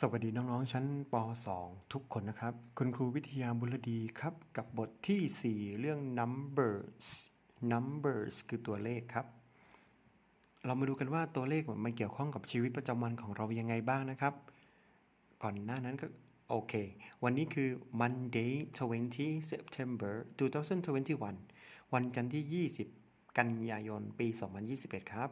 สวัสดีน้องๆชั้นป .2 ทุกคนนะครับ คุณครูวิทยาบุรดีครับ กับบทที่ 4 เรื่อง numbers numbers คือตัวเลขครับ เรามาดูกันว่าตัวเลขมันเกี่ยวข้องกับชีวิตประจำวันของเรายังไงบ้างนะครับ ก่อนหน้านั้นก็ โอเค วันนี้คือ Monday 20 September 2021 วันจันทร์ที่ 20 กันยายนปี 2021 ครับ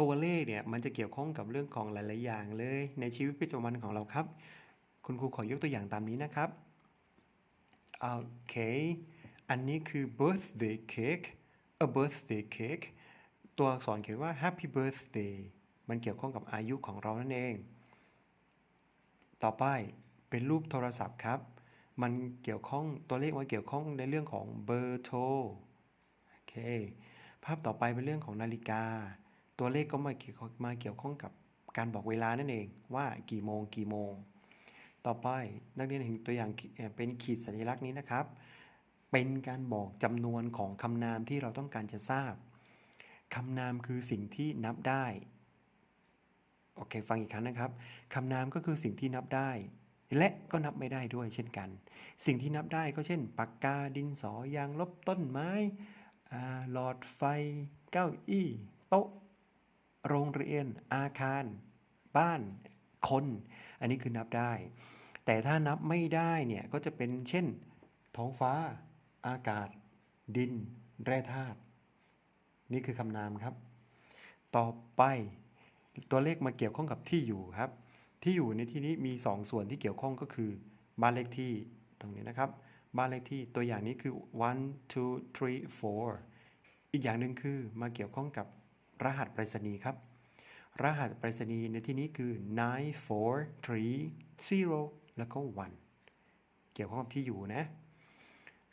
ตัวเลขเนี่ยมันจะเกี่ยวข้องกับเรื่องของหลาย ๆ อย่างเลย ในชีวิตประจำวันของเราครับ คุณครูขอยกตัวอย่างตามนี้นะครับโอเคอันนี้คือ birthday cake a birthday cake ตัวอักษรเขียนว่า happy birthday มันเกี่ยวข้องกับอายุของเรานั่นเอง ต่อไปเป็นรูปโทรศัพท์ครับ มันเกี่ยวข้องตัวเลขมันเกี่ยวข้องในเรื่องของเบอร์โทร โอเค ภาพต่อไปเป็นเรื่องของนาฬิกา ตัวเลขก็มาเกี่ยวมาเกี่ยวข้องกับการบอกเวลานั่นเองว่ากี่โมงกี่โมง ต่อไปนักเรียนเห็นตัวอย่างเป็นขีดสัญลักษณ์นี้นะครับ เป็นการบอกจำนวนของคำนามที่เราต้องการจะทราบคำนามคือสิ่งที่นับได้โอเคฟังอีกครั้งนะครับคำนามก็คือสิ่งที่นับได้ และก็นับไม่ได้ด้วยเช่นกัน สิ่งที่นับได้ก็เช่น ปากกาดินสอยางลบต้นไม้หลอดไฟ เก้าอี้ โต๊ะ โรงเรียน อาคาร บ้าน คน อันนี้คือนับได้ แต่ถ้านับไม่ได้เนี่ยก็จะเป็นเช่น ท้องฟ้า อากาศ ดิน แร่ธาตุ นี่คือคำนามครับ ต่อไปตัวเลขมาเกี่ยวข้องกับที่อยู่ครับ ที่อยู่ในที่นี้มี 2 ส่วนที่เกี่ยวข้องก็คือ บ้านเลขที่ตรงนี้นะครับ บ้านเลขที่ตัวอย่างนี้คือ one two three four อีกอย่างหนึ่งคือมาเกี่ยวข้องกับ รหัสไปรษณีย์ครับ รหัสไปรษณีย์ในที่นี้คือ nine four three zero แล้วก็ one เกี่ยวข้องกับที่อยู่นะ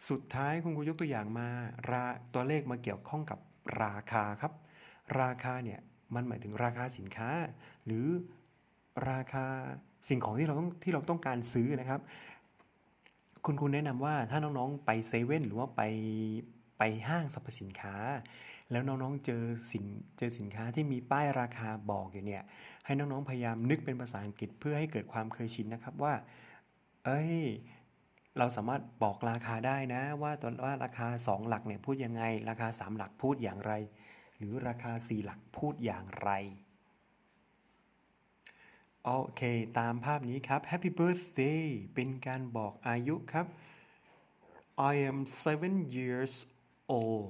สุดท้ายคุณครูยกตัวอย่างมาราตัวเลขมาเกี่ยวข้องกับราคาครับ ราคาเนี่ยมันหมายถึงราคาสินค้า หรือราคาสิ่งของที่เราต้องที่เราต้องการซื้อนะครับ คุณครูแนะนำว่าถ้าน้องๆไปเซเว่นหรือว่าไปไปห้างสรรพสินค้า แล้วน้องๆเจอสินเจอสินค้าที่มีป้ายราคาบอกอยู่เนี่ยให้น้องๆพยายามนึกเป็นภาษาอังกฤษเพื่อให้เกิดความเคยชินนะครับว่า เอ้ยเราสามารถบอกราคาได้นะ ว่าตอนว่าราคา 2 หลักเนี่ยพูดยังไง ราคา 3 หลักพูดอย่างไร หรือราคา 4 หลักพูดอย่างไรโอเค ตามภาพนี้ครับ Happy Birthday เป็นการบอกอายุครับ I am seven years old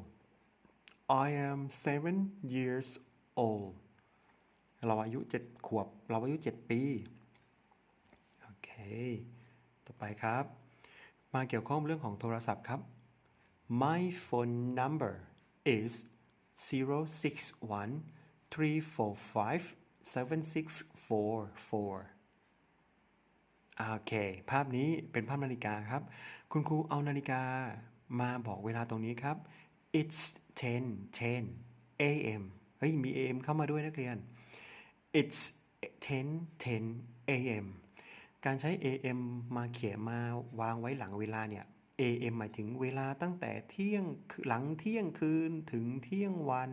I am seven years old เราอายุ7ขวบ เราอายุ7ปี โอเค ต่อไปครับ มาเกี่ยวข้องเรื่องของโทรศัพท์ครับ My phone number is 061 345 7644โอเค ภาพนี้เป็นภาพนาฬิกาครับ คุณครูเอานาฬิกามาบอกเวลาตรงนี้ครับ it's 10 10 a.m. เฮ้ยมี a.m. เข้ามาด้วยนักเรียน it's 10 10 a.m. การใช้ AM มาเขียนมาวางไว้หลังเวลาเนี่ย AM หมายถึงเวลาตั้งแต่เที่ยงหลังเที่ยงคืนถึงเที่ยงวัน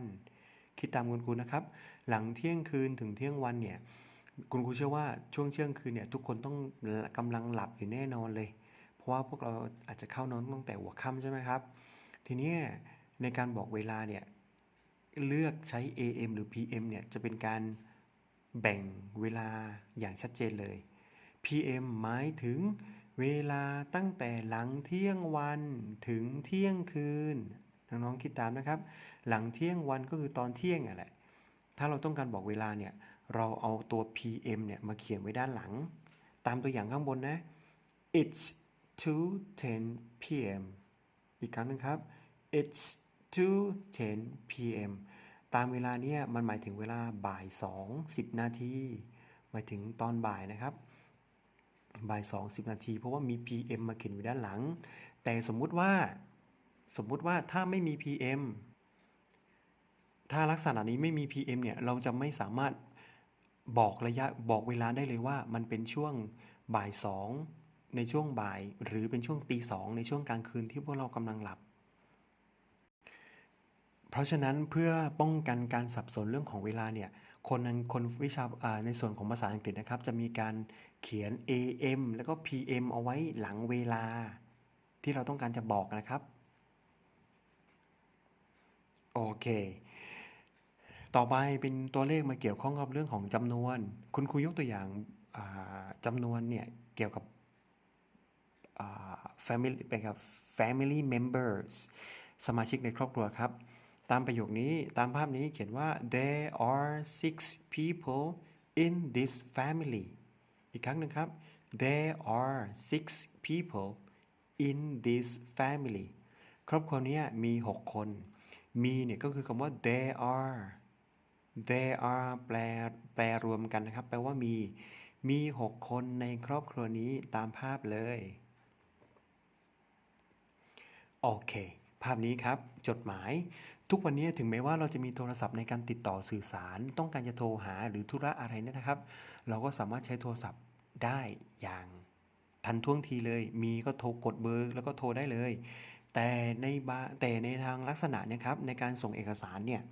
คิดตามคุณครูนะครับ หลังเที่ยงคืนถึงเที่ยงวันเนี่ยคุณครูเชื่อว่าช่วงเที่ยงคืนเนี่ยทุกคนต้องกำลังหลับอยู่แน่นอนเลย เพราะว่าพวกเราอาจจะเข้านอนตั้งแต่หัวค่ำใช่ไหมครับ ทีนี้ ในการบอกเวลาเนี่ยเลือกใช้ AM หรือ PM เนี่ยจะเป็นการแบ่งเวลาอย่างชัดเจนเลย PM หมายถึงเวลาตั้งแต่หลังเที่ยงวันถึงเที่ยงคืนน้องๆคิดตามนะครับ หลังเที่ยงวันก็คือตอนเที่ยงอะแหละถ้าเราต้องการบอกเวลาเนี่ยเราเอาตัว PM เนี่ยมาเขียนไว้ด้านหลัง ตามตัวอย่างข้างบนนะ it's 2:10 p.m. อีกครั้งหนึงครับ it's 2:10 p.m. ตามเวลาเนี่ยมันหมายถึงเวลาบ่าย 2 10 นาทีหมายถึงตอนบ่ายนะครับ บ่าย 2 10 นาที เพราะว่ามี PM มาเขียนไว้ด้านหลัง แต่สมมุติว่าสมมุติว่าถ้าไม่มี PM ถ้าลักษณะนี้ไม่มี PM เนี่ยเราจะไม่สามารถบอกระยะบอกเวลาได้เลยว่ามันเป็นช่วงบ่าย 2 ในช่วงบ่าย หรือเป็นช่วงตีสองในช่วงกลางคืนที่พวกเรากำลังหลับ เพราะฉะนั้นเพื่อป้องกันการสับสนเรื่องของเวลาเนี่ยคนนั้นคนวิชาในส่วนของภาษาอังกฤษนะครับ จะมีการเขียน AM แล้วก็ PM เอาไว้หลังเวลา ที่เราต้องการจะบอกนะครับ โอเค ต่อไปเป็นตัวเลขมาเกี่ยวข้องกับเรื่องของจำนวน คุณครูยกตัวอย่างาจำนวนเนี่ย เกี่ยวกับ family เป็นกับ family members สมาชิกในครอบครัวครับ ตามประโยคนี้ตามภาพนี้เขียนว่า there are six people in this family อีกครั้งหนึ่งครับ there are six people in this family ครอบครัวนี้มี 6 คน มีเนี่ยก็คือคำว่า there are there are แปลแปลรวมกันนะครับ แปลว่ามี มี 6 คนในครอบครัวนี้ตามภาพเลย โอเค ภาพนี้ครับ จดหมาย ทุกวันนี้ถึงแม้ว่าเราจะมีโทรศัพท์ในการติดต่อสื่อสาร ต้องการจะโทรหาหรือธุระอะไรเนี่ยนะครับ เราก็สามารถใช้โทรศัพท์ได้อย่างทันท่วงทีเลย มีก็โทรกดเบอร์แล้วก็โทรได้เลย แต่ในบาแต่ในทางลักษณะเนะครับในการส่งเอกสารเนี่ย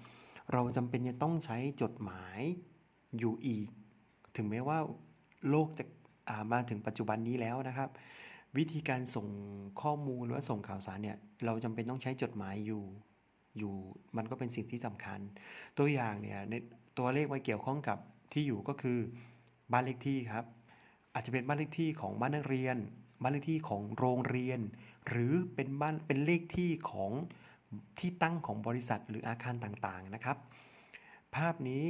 เราจำเป็นจะต้องใช้จดหมายอยู่อีก ถึงแม้ว่าโลกจะามาถึงปัจจุบันนี้แล้วนะครับ วิธีการส่งข้อมูลหรือว่าส่งข่าวสารเนี่ยเราจำเป็นต้องใช้จดหมายอยู่อยู่มันก็เป็นสิ่งที่สำคัญ ตัวอย่างเนี่ยในตัวเลขมาเกี่ยวข้องกับที่อยู่ก็คือบ้านเลขที่ครับ อาจจะเป็นบ้านเลขที่ของบ้านนักเรียน บ้านเลขที่ของโรงเรียน หรือเป็นบ้านเป็นเลขที่ของที่ตั้งของบริษัทหรืออาคารต่างๆนะครับ ภาพนี้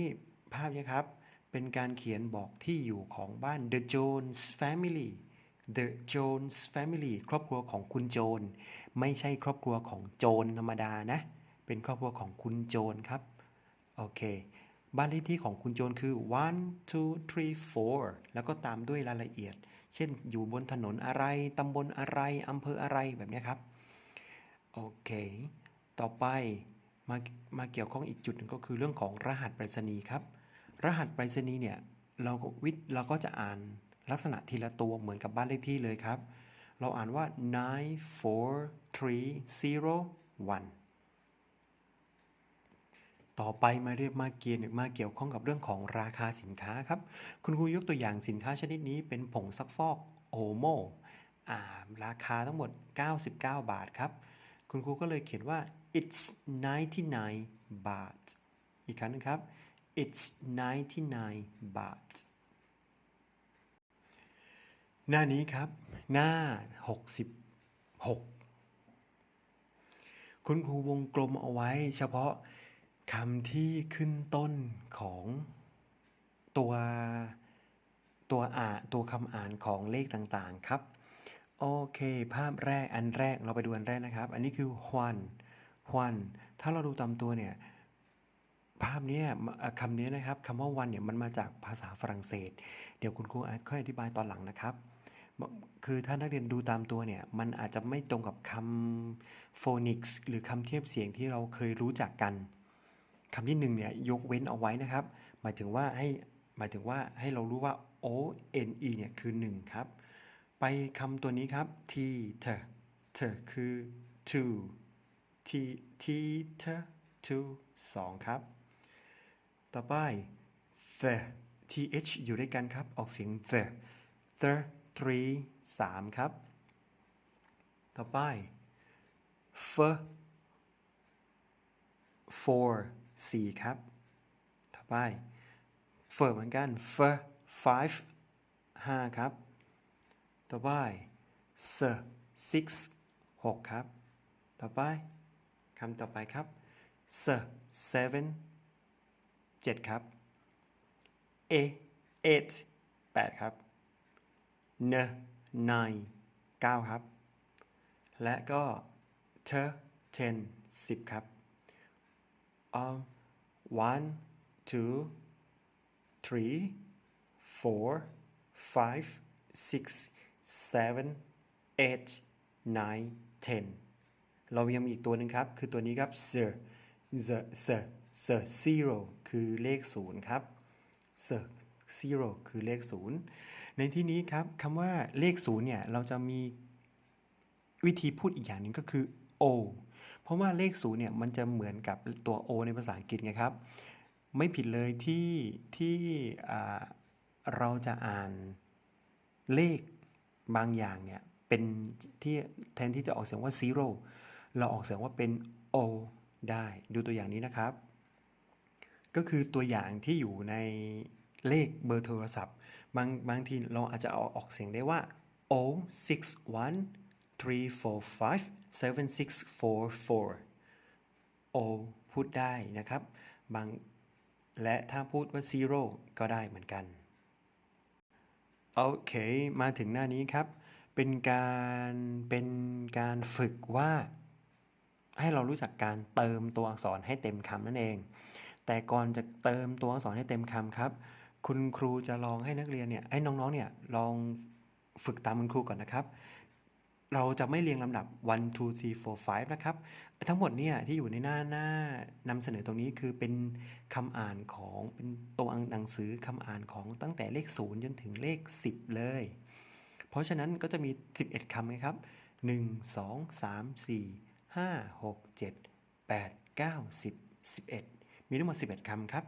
ภาพนี้ครับเป็นการเขียนบอกที่อยู่ของบ้าน The Jones Family The Jones Family ครอบครัวของคุณโจน ไม่ใช่ครอบครัวของโจรธรรมดานะ เป็นครอบครัวของคุณโจนครับ โอเค บ้านเลขที่ของคุณโจนคือ one two three four แล้วก็ตามด้วยรายละเอียด เช่นอยู่บนถนนอะไร ตำบลอะไร อำเภออะไรแบบนี้ครับ โอเค ต่อไปมามาเกี่ยวข้องอีกจุดหนึ่งก็คือเรื่องของรหัสไปรษณีย์ครับ รหัสไปรษณีย์เนี่ยเราก็วิทย์เราก็จะอ่าน ลักษณะทีละตัวเหมือนกับบ้านเลขที่เลยครับ เราอ่านว่า nine four three zero one ต่อไปมาเรียกมาเกียนมาเกี่ยวข้องกับเรื่องของราคาสินค้าครับ คุณครูยกตัวอย่างสินค้าชนิดนี้เป็นผงซักฟอกโอโม่ราคาทั้งหมด 99 บาทครับ คุณครูก็เลยเขียนว่า it's 99 บาท อีกครั้งนึงครับ it's 99 บาท หน้านี้ครับ หน้า 66 คุณครูวงกลมเอาไว้เฉพาะคำที่ขึ้นต้นของตัวตัวอ่านตัวคำอ่านของเลขต่างๆครับ โอเค ภาพแรกอันแรกเราไปดูอันแรกนะครับ อันนี้คือฮวนฮวนถ้าเราดูตามตัวเนี่ยภาพนี้คำนี้นะครับคำว่าวันเนี่ยมันมาจากภาษาฝรั่งเศส เดี๋ยวคุณครูค่อยอธิบายตอนหลังนะครับ คือถ้านักเรียนดูตามตัวเนี่ย มันอาจจะไม่ตรงกับคำโฟนิกส์หรือคำเทียบเสียงที่เราเคยรู้จักกันคำที่หนึ่งเนี่ยยกเว้นเอาไว้นะครับ หมายถึงว่าให้หมายถึงว่าให้เรารู้ว่า O N E เนี่ยคือ 1 ครับ ไปคำตัวนี้ครับ T T T คือ two T T T two สองครับ ต่อไป the th อยู่ด้วยกันครับ ออกเสียง the the three สามครับ ต่อไป f four สี่ครับ ต่อไป f เหมือนกัน f five ห้าครับ ต่อไป s six หกครับ ต่อไปคำต่อไปครับ s seven เจ็ดครับ a eight แปดครับ n nine เก้าครับ และก็ t t e สิบครับ um, one two three four five six seven eight nine ten เรายังมีอีกตัวหนึ่งครับ คือตัวนี้ครับ sir the sir sir zero คือเลขศูนย์ครับ sir zero คือเลขศูนย์ ในที่นี้ครับคำว่าเลขศูนย์เนี่ยเราจะมีวิธีพูดอีกอย่างหนึ่งก็คือ o เพราะว่าเลขศูนย์เนี่ยมันจะเหมือนกับตัว o ในภาษาอังกฤษไงครับ ไม่ผิดเลยที่ที่เราจะอ่านเลขบางอย่างเนี่ยเป็นที่แทนที่จะออกเสียงว่า zero เราออกเสียงว่าเป็น o ได้ดูตัวอย่างนี้นะครับ ก็คือตัวอย่างที่อยู่ในเลขเบอร์โทรศัพท์ บางบางทีเราอาจจะเอาออกเสียงได้ว่า o 6 1 3 4 5 7 6 4 4 o พูดได้นะครับ บาง และถ้าพูดว่า zero ก็ได้เหมือนกัน โอเค มาถึงหน้านี้ครับ เป็นการ เป็นการฝึกว่า ให้เรารู้จักการเติมตัวอักษรให้เต็มคำนั่นเอง แต่ก่อนจะเติมตัวอักษรให้เต็มคำครับ คุณครูจะลองให้นักเรียนเนี่ยให้น้องๆเนี่ยลองฝึกตามคุณครูก่อนนะครับ เราจะไม่เรียงลำดับ 1 2 3 4 5 นะครับ ทั้งหมดเนี่ยที่อยู่ในหน้าหน้านำเสนอตรงนี้คือเป็นคำอ่านของเป็นตัวหนังสือคำอ่านของตั้งแต่เลข 0 จนถึงเลข 10 เลย เพราะฉะนั้นก็จะมี 11คำไงครับ 1 2 3 4 5 6 7 8 9 10 11 มีทั้งหมด 11คำครับ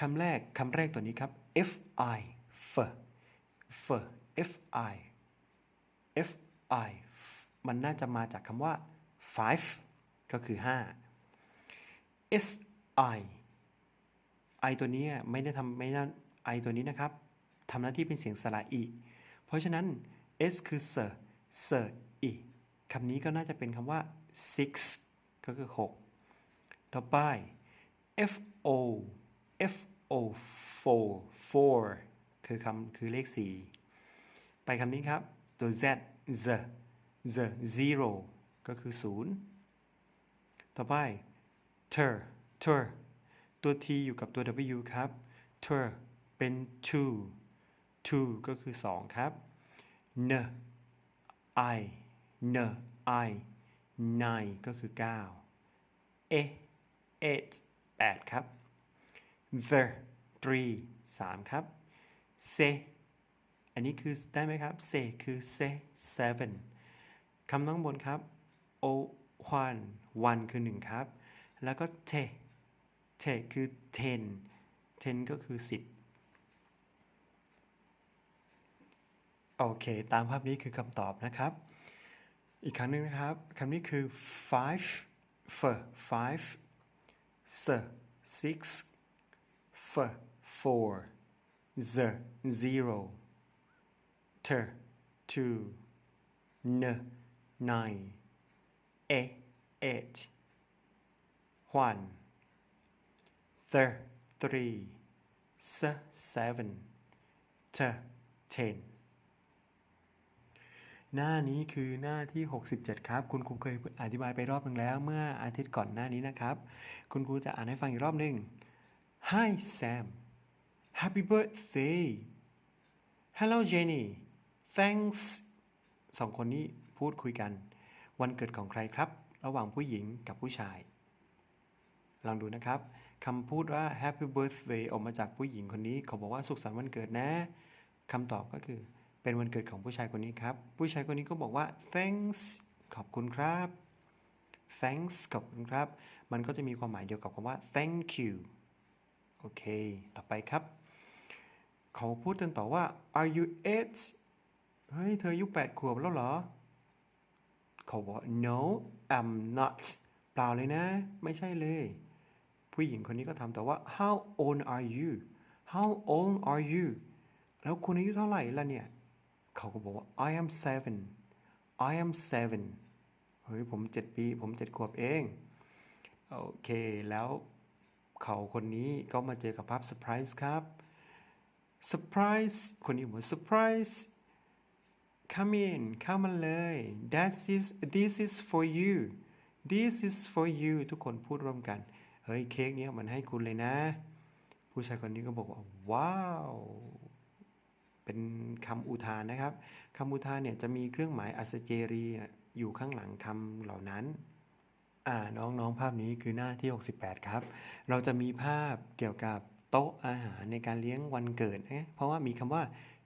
คำแรกคำแรกตัวนี้ครับ f i f f f i f i มันน่าจะมาจากคำว่า five ก็คือ 5 s i i ตัวนี้ไม่ได้ทำไม่ได้ i ตัวนี้นะครับทำหน้าที่เป็นเสียงสระอีเพราะฉะนั้น s คือ sir sir i คำนี้ก็น่าจะเป็นคำว่า six ก็คือ 6 ต่อไป fo f o four four คือคำคือเลข 4 ไปคำนี้ครับ ตัว z z z zero ก็คือ 0 ต่อไป ter ter ตัว t อยู่กับตัว w ครับ ter เป็น two two ก็คือ 2 ครับ n i n i nine ก็คือ 9 e eight 8ครับ the three 3ครับ se อันนี้คือได้ไหมครับ se คือ se seven คำข้างบนครับ o one one คือ 1 ครับ แล้วก็ te te คือ ten ten ก็คือ 10 โอเค ตามภาพนี้คือคำตอบนะครับ อีกครั้งหนึ่งนะครับคำนี้คือ five f five s six f four z zero t two n nine e eight one th three s seven t ten หน้านี้คือหน้าที่ 67 ครับ คุณครูเคยอธิบายไปรอบหนึ่งแล้ว เมื่ออาทิตย์ก่อนหน้านี้นะครับ คุณครูจะอ่านให้ฟังอีกรอบหนึ่ง Hi Sam Happy birthday Hello Jenny Thanks สองคนนี้พูดคุยกัน วันเกิดของใครครับ ระหว่างผู้หญิงกับผู้ชาย ลองดูนะครับคำพูดว่า Happy birthday ออกมาจากผู้หญิงคนนี้ เขาบอกว่าสุขสันต์วันเกิดนะคำตอบก็คือเป็นวันเกิดของผู้ชายคนนี้ครับ ผู้ชายคนนี้ก็บอกว่า thanks ขอบคุณครับ thanks ขอบคุณครับ มันก็จะมีความหมายเดียวกับคำว่า thank you โอเค ต่อไปครับ เขาพูดกันต่อว่า are you eight เฮ้ย เธออายุแปดขวบแล้วเหรอ เขาบอก no I'm not เปล่าเลยนะ ไม่ใช่เลย ผู้หญิงคนนี้ก็ถามแต่ว่า how old are you how old are you แล้วคุณอายุเท่าไหร่ล่ะเนี่ย เขาก็บอกว่า I am seven I am seven เฮ้ย ผมเจ็ดปี ผมเจ็ดขวบเอง โอเค แล้ว เขาคนนี้ก็มาเจอกับภาพเซอร์ไพรส์ครับเซอร์ไพรส์คนนี้บอกเซอร์ไพรส์ come in เข้ามาเลย that is this is for you this is for you ทุกคนพูดร่วมกัน เฮ้ยเค้กเนี้ยมันให้คุณเลยนะ ผู้ชายคนนี้ก็บอกว่า ว้าว เป็นคำอุทานนะครับคำอุทานเนี่ยจะมีเครื่องหมายอัศเจรีอยู่ข้างหลังคำเหล่านั้น อ่าน้องๆภาพนี้คือหน้าที่ 68 ครับ เราจะมีภาพเกี่ยวกับโต๊ะอาหารในการเลี้ยงวันเกิดนะเพราะว่ามีคำว่า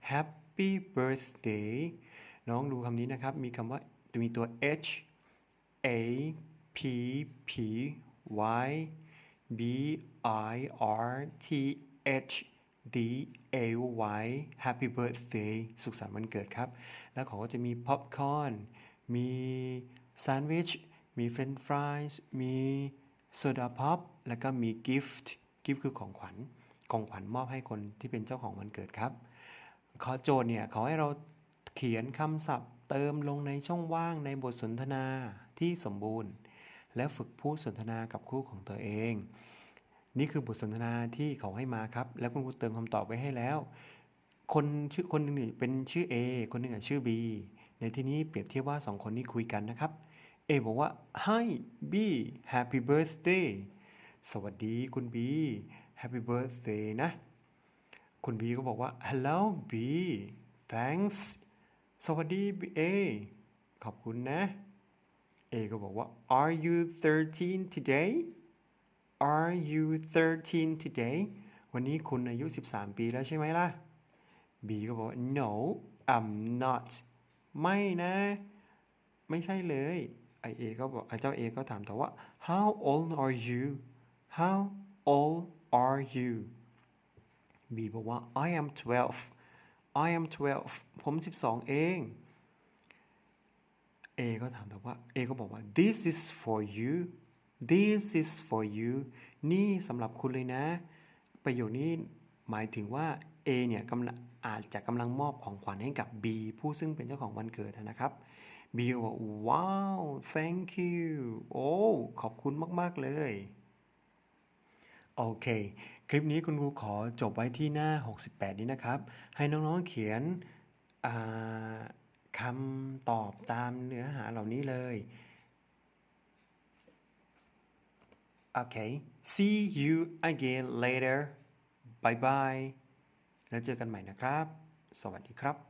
Happy Birthday น้องดูคำนี้นะครับ มีคำว่ามีตัว H A P P Y B I R T H D A Y Happy Birthday สุขสันต์วันเกิดครับ แล้วเขาก็จะมีป๊อปคอร์น มีแซนด์วิช มีเฟรนช์ฟรายส์มีโซดาพ็อปแล้วก็มีกิฟต์กิฟต์คือของขวัญของขวัญมอบให้คนที่เป็นเจ้าของวันเกิดครับขอโจทย์เนี่ยเขาให้เราเขียนคำศัพท์เติมลงในช่องว่างในบทสนทนาที่สมบูรณ์ และฝึกพูดสนทนากับคู่ของตัวเอง นี่คือบทสนทนาที่เขาให้มาครับ แล้วคุณครูเติมคำตอบไว้ให้แล้ว คนชื่อคนหนึ่งเป็นชื่อ A คนหนึ่งอะชื่อ B ในที่นี้เปรียบเทียบว่าสองคนนี้คุยกันนะครับ เอบอกว่าให้ happy birthday สวัสดีคุณบี happy birthday นะ คุณบีก็บอกว่า hello b thanks สวัสดีเอขอบคุณนะเอก็บอกว่า are you 13 today are you 13 today วันนี้คุณอายุ 13 ปีแล้วใช่ไหมล่ะบีก็บอกว่า no I'm not ไม่นะ ไม่ใช่เลย ไอเอก็บอกไอเจ้า A ก็ถามต่อว่า How old are you How old are you B บอกว่า I am 12 I am 12 ผม 12 เอง A ก็ถามต่อว่า A ก็บอกว่า this is for you this is for you นี่สำหรับคุณเลยนะ ประโยคนี้หมายถึงว่า A เนี่ยกำลังอาจจะกำลังมอบของขวัญให้กับ B ผู้ซึ่งเป็นเจ้าของวันเกิดนะครับ B ก็บอกว้าว thank you โอ้ขอบคุณมาก ๆ เลย โอเค คลิปนี้คุณครูขอจบไว้ที่หน้า 68 นี้นะครับ ให้น้อง ๆ เขียนคำตอบตามเนื้อหาเหล่านี้เลย โอเค see you again later bye bye แล้วเจอกันใหม่นะครับ สวัสดีครับ